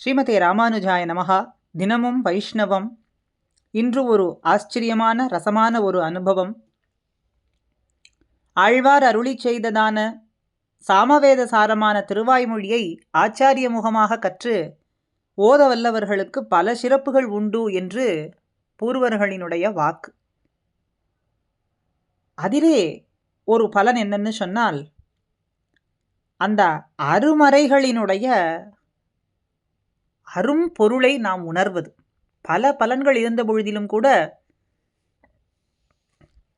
ஸ்ரீமதே ராமானுஜாய நமகா தினமும் வைஷ்ணவம். இன்று ஒரு ஆச்சரியமான ரசமான ஒரு அனுபவம். ஆழ்வார் அருளி செய்ததான சாமவேத சாரமான திருவாய்மொழியை ஆச்சாரிய முகமாக கற்று ஓத வல்லவர்களுக்கு பல சிறப்புகள் உண்டு என்று பூர்வர்களினுடைய வாக்கு. அதிலே ஒரு பலன் என்னன்னு சொன்னால் அந்த அருமறைகளினுடைய அரும் பொருளை நாம் உணர்வது. பல பலன்கள் இருந்த பொழுதிலும் கூட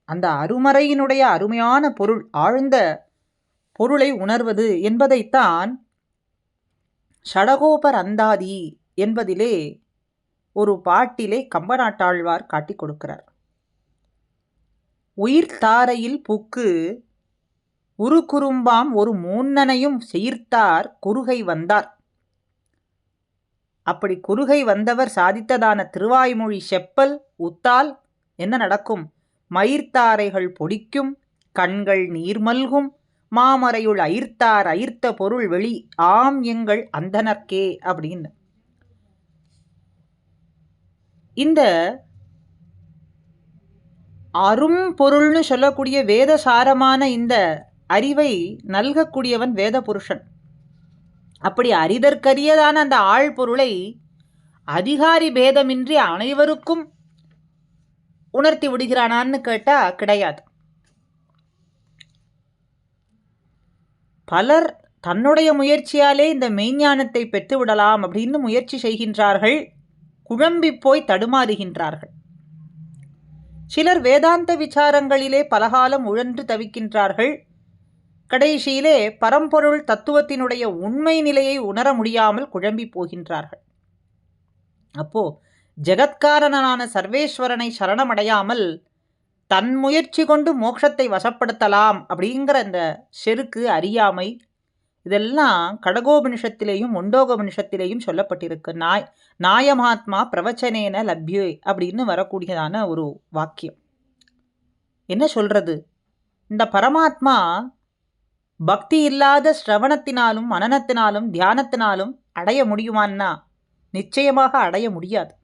அந்த அருமறையினுடைய அருமையான பொருள் ஆழ்ந்த பொருளை உணர்வது என்பதைத்தான் ஷடகோபர் அந்தாதி என்பதிலே ஒரு பாட்டிலே கம்பநாட்டாழ்வார் காட்டிக் கொடுக்கிறார். உயிர் தாரையில் புக்கு உரு குறும்பாம் ஒரு மூன்னனையும் செய்தார் குறுகை வந்தார். அப்படி குறுகை வந்தவர் சாதித்ததான திருவாய்மொழி செப்பல் உத்தால் என்ன நடக்கும்? மயிர்த்தாரைகள் பொடிக்கும் கண்கள் நீர்மல்கும் மாமறையுள் அயிர்த்தார் அயிர்த்த பொருள் வெளி ஆம் எங்கள் அந்தனர்க்கே அப்படின்னு. இந்த அரும் பொருள்னு சொல்லக்கூடிய வேதசாரமான இந்த அறிவை நல்கக்கூடியவன் வேத புருஷன் அப்படி அறிதற்கரியதான அந்த ஆள் பொருளை அதிகாரி பேதமின்றி அனைவருக்கும் உணர்த்தி விடுகிறானான்னு கேட்டா கிடையாது. பலர் தன்னுடைய முயற்சியாலே இந்த மெய்ஞானத்தை பெற்றுவிடலாம் அப்படின்னு முயற்சி செய்கின்றார்கள். குழம்பி போய் தடுமாறுகின்றார்கள். சிலர் வேதாந்த விசாரங்களிலே பலகாலம் உழன்று தவிக்கின்றார்கள். கடைசியிலே பரம்பொருள் தத்துவத்தினுடைய உண்மை நிலையை உணர முடியாமல் குழம்பி போகின்றார்கள். அப்போ ஜெகத்காரணனான சர்வேஸ்வரனை சரணமடையாமல் தன் முயற்சி கொண்டு மோட்சத்தை வசப்படுத்தலாம் அப்படிங்கிற அந்த செருக்கு அறியாமை இதெல்லாம் கடகோபனிஷத்திலேயும் முண்டோகோபனிஷத்திலேயும் சொல்லப்பட்டிருக்கு. நாய் நாயமாத்மா பிரவச்சனேன லப்யே அப்படின்னு வரக்கூடியதான ஒரு வாக்கியம். என்ன சொல்கிறது இந்த பரமாத்மா பக்தி இல்லாத ஸ்ரவணத்தினாலும் மனநத்தினாலும் தியானத்தினாலும் அடைய முடியுமான்னா? நிச்சயமாக அடைய முடியாது.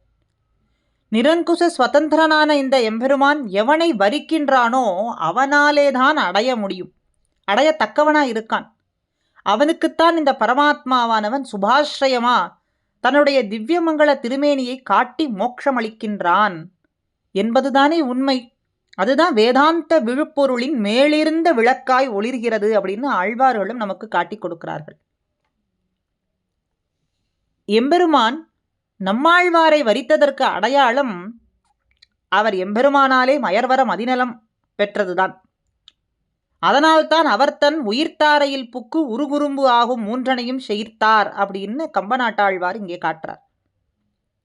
நிரங்குச சுவதந்திரனான இந்த எம்பெருமான் எவனை வரிக்கின்றானோ அவனாலேதான் அடைய முடியும். அடையத்தக்கவனாக இருக்கான். அவனுக்குத்தான் இந்த பரமாத்மாவானவன் சுபாஸ்ரயமா தன்னுடைய திவ்யமங்கள திருமேனியை காட்டி மோட்சமளிக்கின்றான் என்பதுதானே உண்மை? அதுதான் வேதாந்த விழுப்பொருளின் மேலிருந்த விளக்காய் ஒளிர்கிறது அப்படின்னு ஆழ்வார்களும் நமக்கு காட்டிக் கொடுக்கிறார்கள். எம்பெருமான் நம்மாழ்வாரை வரித்ததற்கு அடையாளம் அவர் எம்பெருமானாலே மயர்வரம் அதிநலம் பெற்றதுதான். அதனால்தான் அவர் தன் உயிர்த்தாரையில் புக்கு உருகுறும்பு ஆகும் மூன்றனையும் செய்தார் அப்படின்னு கம்பநாட்டாழ்வார் இங்கே காட்டுறார்.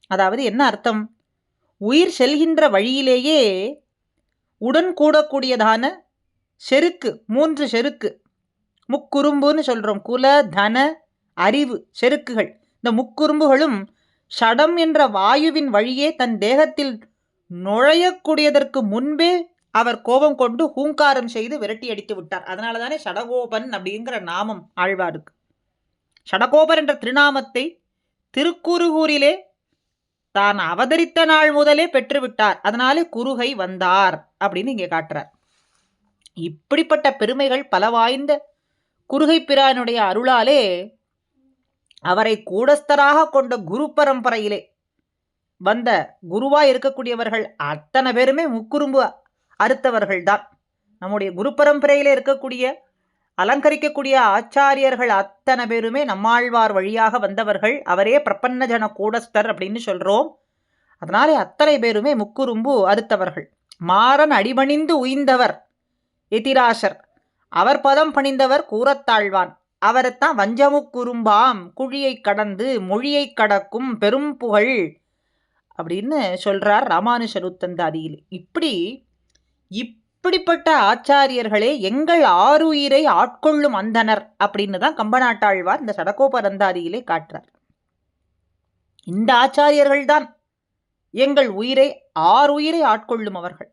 அதாவது என்ன அர்த்தம்? உயிர் செல்கின்ற வழியிலேயே உடன் கூடக்கூடியதான செருக்கு மூன்று செருக்கு. முக்குறும்புன்னு சொல்கிறோம் குல தன அறிவு செருக்குகள். இந்த முக்குறும்புகளும் ஷடம் என்ற வாயுவின் வழியே தன் தேகத்தில் நுழையக்கூடியதற்கு முன்பே அவர் கோபம் கொண்டு ஹூங்காரம் செய்து விரட்டி அடித்து விட்டார். அதனால தானே ஷடகோபன் அப்படிங்கிற நாமம் ஆழ்வாருக்கு. ஷடகோபர் என்ற திருநாமத்தை திருக்குறுகூரிலே தான் அவதரித்த நாள் முதலே பெற்றுவிட்டார். அதனாலே குறுகை வந்தார் அப்படின்னு இங்கே காட்டுறார். இப்படிப்பட்ட பெருமைகள் பல வாய்ந்த குறுகை பிரானுடைய அருளாலே அவரை கூடஸ்தராக கொண்ட குரு பரம்பரையிலே வந்த குருவா இருக்கக்கூடியவர்கள் அத்தனை பேருமே முக்குறும்பு அறுத்தவர்கள்தான். நம்முடைய குரு பரம்பரையிலே இருக்கக்கூடிய அலங்கரிக்கக்கூடிய ஆச்சாரியர்கள் அத்தனை பேருமே நம்மாழ்வார் வழியாக வந்தவர்கள். அவரே பிரபன்னஜன கூடஸ்தர் அப்படின்னு சொல்கிறோம் அதனாலே அத்தனை பேருமே முக்குறும்பு அறுத்தவர்கள் மாறன் அடிபணிந்து உய்ந்தவர் எதிராசர். அவர் பதம் பணிந்தவர் கூறத்தாழ்வான். அவரைத்தான் வஞ்சமுக்குறும்பாம் குழியை கடந்து மொழியை கடக்கும் பெரும் புகழ் அப்படின்னு சொல்றார் ராமானுஷருத்தந்தாதியில் இப்படி இப் இப்படிப்பட்ட ஆச்சாரியர்களே எங்கள் ஆறுயிரை ஆட்கொள்ளும் அந்தனர் அப்படின்னு தான் கம்பநாட்டாழ்வார் இந்த சடகோபரந்தாதியிலே காட்டுறார். இந்த ஆச்சாரியர்கள் தான் எங்கள் உயிரை ஆறுயிரை ஆட்கொள்ளும் அவர்கள்.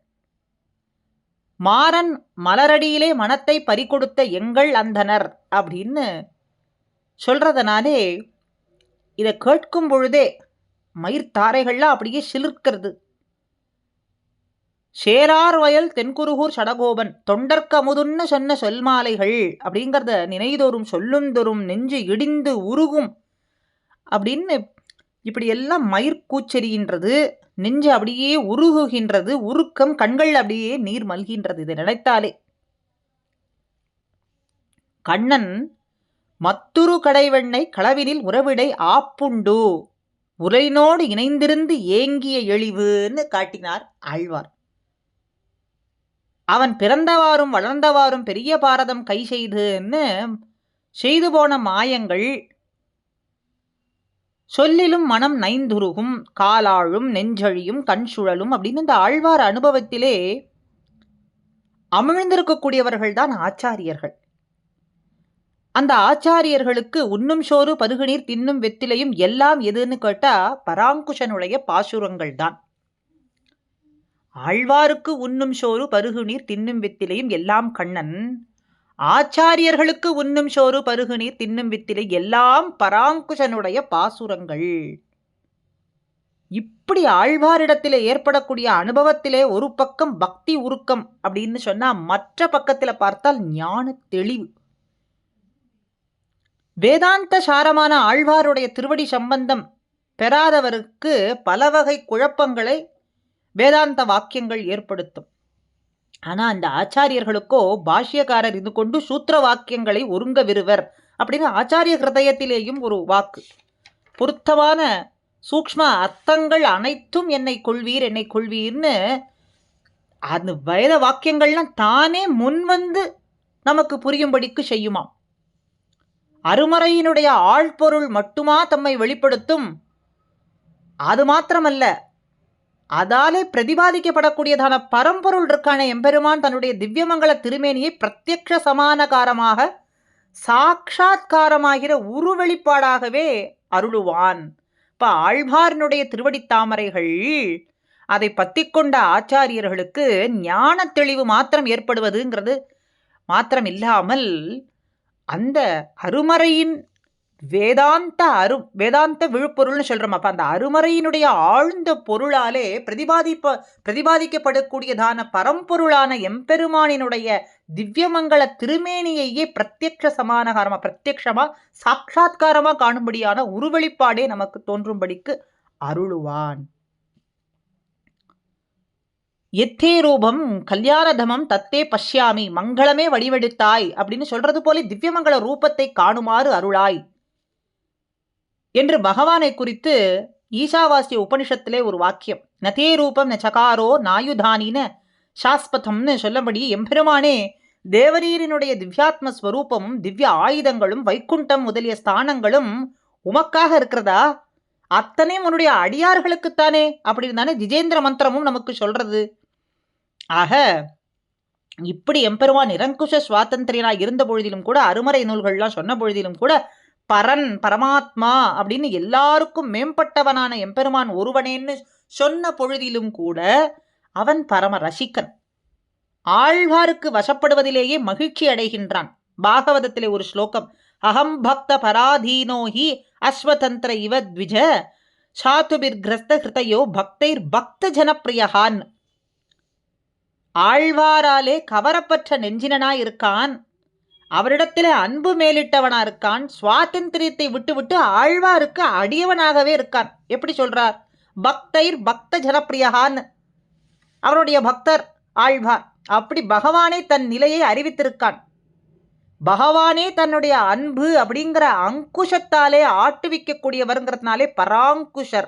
மாறன் மலரடியிலே மனத்தை பறிகொடுத்த எங்கள் அந்தனர் அப்படின்னு சொல்றதனாலே இதை கேட்கும் பொழுதே மயிர்த்தாரைகள்லாம் அப்படியே சிலிர்க்கிறது. சேரார் வயல் தென்குருகூர் சடகோபன் தொண்டர்க்க சொன்ன சொல்மாலைகள் அப்படிங்கிறத நினைதோறும் சொல்லுந்தோறும் நெஞ்சு இடிந்து உருகும் அப்படின்னு இப்படி எல்லாம் மயிர்கூச்செறிகின்றது நெஞ்சு அப்படியே உருகுகின்றது உருக்கம் கண்கள் அப்படியே நீர் மல்கின்றது இதை நினைத்தாலே. கண்ணன் மத்துரு கடைவெண்ணை களவினில் உறவிடை ஆப்புண்டு உரையினோடு இணைந்திருந்து ஏங்கிய எழிவுன்னு காட்டினார் ஆழ்வார். அவன் பிறந்தவாறும் வளர்ந்தவாறும் பெரிய பாரதம் கை செய்துன்னு செய்து போன மாயங்கள் சொல்லிலும் மனம் நைந்துருகும் காலாழும் நெஞ்சழியும் கண் சுழலும் அப்படின்னு இந்த ஆழ்வார் அனுபவத்திலே அமிழ்ந்திருக்கக்கூடியவர்கள் தான் ஆச்சாரியர்கள். அந்த ஆச்சாரியர்களுக்கு உண்ணும் சோறு பருகுநீர் தின்னும் வெத்திலையும் எல்லாம் எதுன்னு கேட்டா பராங்குஷனுடைய பாசுரங்கள் தான். ஆழ்வாருக்கு உண்ணும் சோறு பருகுநீர் தின்னும் வித்திலையும் எல்லாம் கண்ணன். ஆச்சாரியர்களுக்கு உண்ணும் சோறு பருகுநீர் தின்னும் வித்திலை எல்லாம் பராங்குஷனுடைய பாசுரங்கள். இப்படி ஆழ்வாரிடத்திலே ஏற்படக்கூடிய அனுபவத்திலே ஒரு பக்கம் பக்தி உருக்கம் அப்படின்னு சொன்னா மற்ற பக்கத்தில் பார்த்தால் ஞான தெளிவு. வேதாந்த சாரமான ஆழ்வாருடைய திருவடி சம்பந்தம் பெறாதவருக்கு பல வகை குழப்பங்களை வேதாந்த வாக்கியங்கள் ஏற்படுத்தும். ஆனால் அந்த ஆச்சாரியர்களுக்கோ பாஷ்யக்காரர் இது கொண்டு சூத்திர வாக்கியங்களை ஒருங்க விருவர் அப்படின்னு ஆச்சாரிய ஹிருதயத்திலேயும் ஒரு வாக்கு. பொருத்தமான சூக்ம அர்த்தங்கள் அனைத்தும் என்னை கொள்வீர் என்னை கொள்வீர்னு அந்த வேத வாக்கியங்கள்லாம் தானே முன் வந்து நமக்கு புரியும்படிக்கு செய்யுமாம். அருமறையினுடைய ஆழ்பொருள் மட்டுமா தம்மை வெளிப்படுத்தும்? அது மாத்திரமல்ல அதாலே பிரதிபாதிக்கப்படக்கூடியதான பரம்பொருள் இருக்கான எம்பெருமான் தன்னுடைய திவ்யமங்கல திருமேனியை பிரத்யக்ஷ சமானகாரமாக சாட்சாத்காரமாகிற உருவெளிப்பாடாகவே அருளுவான். இப்போ ஆழ்வாரனுடைய திருவடி தாமரைகள் அதை பத்தி கொண்ட ஆச்சாரியர்களுக்கு ஞான தெளிவு மாத்திரம் ஏற்படுவதுங்கிறது மாத்திரம் இல்லாமல் அந்த அருமறையின் வேதாந்த அரு வேதாந்த விழுப்பொருள்னு சொல்கிறோம் அப்போ அந்த அருமறையினுடைய ஆழ்ந்த பொருளாலே பிரதிபாதிப்ப பிரதிபாதிக்கப்படக்கூடியதான பரம்பொருளான எம்பெருமானினுடைய திவ்யமங்கள திருமேனியையே பிரத்யக்ஷ சமானகாரமாக பிரத்யக்ஷமாக சாட்சா்காரமாக காணும்படியான உருவெளிப்பாடே நமக்கு தோன்றும்படிக்கு அருளுவான். எத்தே ரூபம் கல்யாணதமம் தத்தே பஷ்யாமி மங்களமே வடிவெடுத்தாய் அப்படின்னு சொல்றது போல திவ்யமங்கள ரூபத்தை காணுமாறு அருளாய். என்று பகவானை குறித்து ஈசாவாசிய உபனிஷத்திலே ஒரு வாக்கியம். நதே ரூபம் ந சகாரோ நாயுதானின சாஸ்பதம்னு சொல்லபடி எம்பெருமானே தேவரீரினுடைய திவ்யாத்ம ஸ்வரூபமும் திவ்ய ஆயுதங்களும் வைக்குண்டம் முதலிய ஸ்தானங்களும் உமக்காக இருக்கிறதா? அத்தனை உன்னுடைய அடியார்களுக்குத்தானே? அப்படின்னு தானே ஜிஜேந்திர மந்திரமும் நமக்கு சொல்றது. ஆக இப்படி எம்பெருமான் நிரங்குஷ சுவாதந்திரியனாய் இருந்த பொழுதிலும் கூட அருமறை நூல்கள்லாம் சொன்ன பொழுதிலும் கூட பரன் பரமாத்மா அப்படின்னு எல்லாருக்கும் மேம்பட்டவனான எம்பெருமான் ஒருவனேன்னு சொன்ன பொழுதிலும் கூட அவன் பரம ரசிக்கன் ஆழ்வாருக்கு வசப்படுவதிலேயே மகிழ்ச்சி அடைகின்றான். பாகவதத்திலே ஒரு ஸ்லோகம் அகம் பக்த பராதீனோஹி அஸ்வதந்திர இவ த்விஜ சாத்துபிர்கிரஸ்த ஹிருதயோ பக்தைர் பக்த ஜனப்பிரியகான் ஆழ்வாராலே கவரப்பற்ற நெஞ்சினனாயிருக்கான் அவரிடத்தில் அன்பு மேலிட்டவனா இருக்கான் சுவாதந்திரியத்தை விட்டுவிட்டு ஆழ்வாருக்கு அடியவனாகவே இருக்கான். எப்படி சொல்றார்? பக்தைர் பக்த ஜனப்பிரியகான்னு அவருடைய பக்தர் ஆழ்வார். அப்படி பகவானே தன் நிலையை அறிவித்திருக்கான். பகவானே தன்னுடைய அன்பு அப்படிங்கிற அங்குஷத்தாலே ஆட்டுவிக்கக்கூடியவருங்கிறதுனாலே பராங்குஷர்.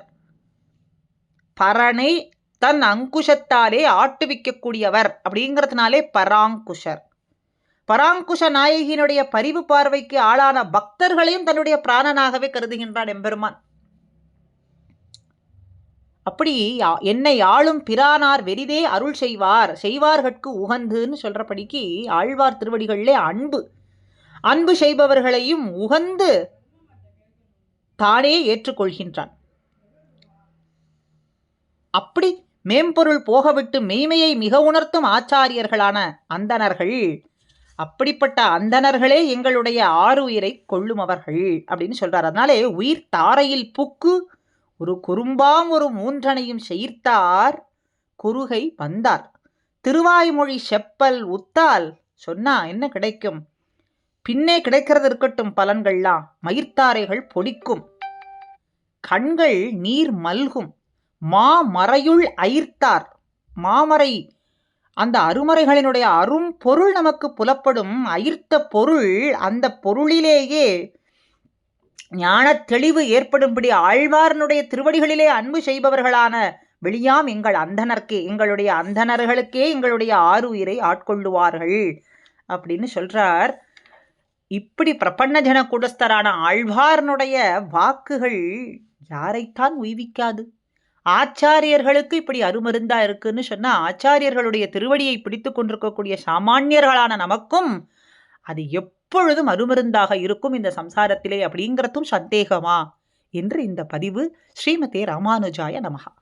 பரனை தன் அங்குஷத்தாலே ஆட்டுவிக்கக்கூடியவர் அப்படிங்கிறதுனாலே பராங்குஷர். பராங்குஷ நாயகியினுடைய பரிவு பார்வைக்கு ஆளான பக்தர்களையும் தன்னுடைய பிராணனாகவே கருதுகின்றான் எம்பெருமான். அப்படி என்னை ஆளும் பிரானார் வெறிதே அருள் செய்வார் செய்வார்கட்கு உகந்துன்னு சொல்றபடிக்கு ஆழ்வார் திருவடிகளிலே அன்பு. அன்பு செய்பவர்களையும் உகந்து தானே ஏற்றுக்கொள்கின்றான். அப்படி மேம்பொருள் போகவிட்டு மெய்மையை மிக உணர்த்தும் ஆச்சாரியர்களான அந்தணர்கள் அப்படிப்பட்ட அந்தணர்களே எங்களுடைய ஆறுயிரை கொள்ளும் அவர்கள் அப்படின்னு சொல்றார். அதனாலே உயிர் தாரையில் புக்கு ஒரு குறும்பாம் ஒரு மூன்றனையும் செய்தார் குறுகை வந்தார். திருவாய்மொழி செப்பல் உத்தால் சொன்னா என்ன கிடைக்கும்? பின்னே கிடைக்கிறது இருக்கட்டும் பலன்கள்லாம். மயிர்த்தாரைகள் பொடிக்கும். கண்கள் நீர் மல்கும். மாமறையுள் அயிர்த்தார். மாமறை அந்த அருமறைகளினுடைய அரும் பொருள் நமக்கு புலப்படும் அயிர்த்த பொருள் அந்த பொருளிலேயே ஞான தெளிவு ஏற்படும்படி ஆழ்வாரனுடைய திருவடிகளிலே அன்பு செய்பவர்களான வெளியாம் எங்கள் அந்தனர்க்கே எங்களுடைய அந்தனர்களுக்கே எங்களுடைய ஆறு உயிரை ஆட்கொள்ளுவார்கள் அப்படின்னு சொல்றார். இப்படி பிரபன்ன ஜன கூடஸ்தரான ஆழ்வார்னுடைய வாக்குகள் யாரைத்தான் உய்விக்காது? ஆச்சாரியர்களுக்கு இப்படி அருமருந்தா இருக்குன்னு சொன்னா ஆச்சாரியர்களுடைய திருவடியை பிடித்து கொண்டிருக்கக்கூடிய சாமானியர்களான நமக்கும் அது எப்பொழுதும் அருமருந்தாக இருக்கும் இந்த சம்சாரத்திலே அப்படிங்கிறதும் சந்தேகமா? என்று இந்த பதிவு ஸ்ரீமதே ராமானுஜாய நமகா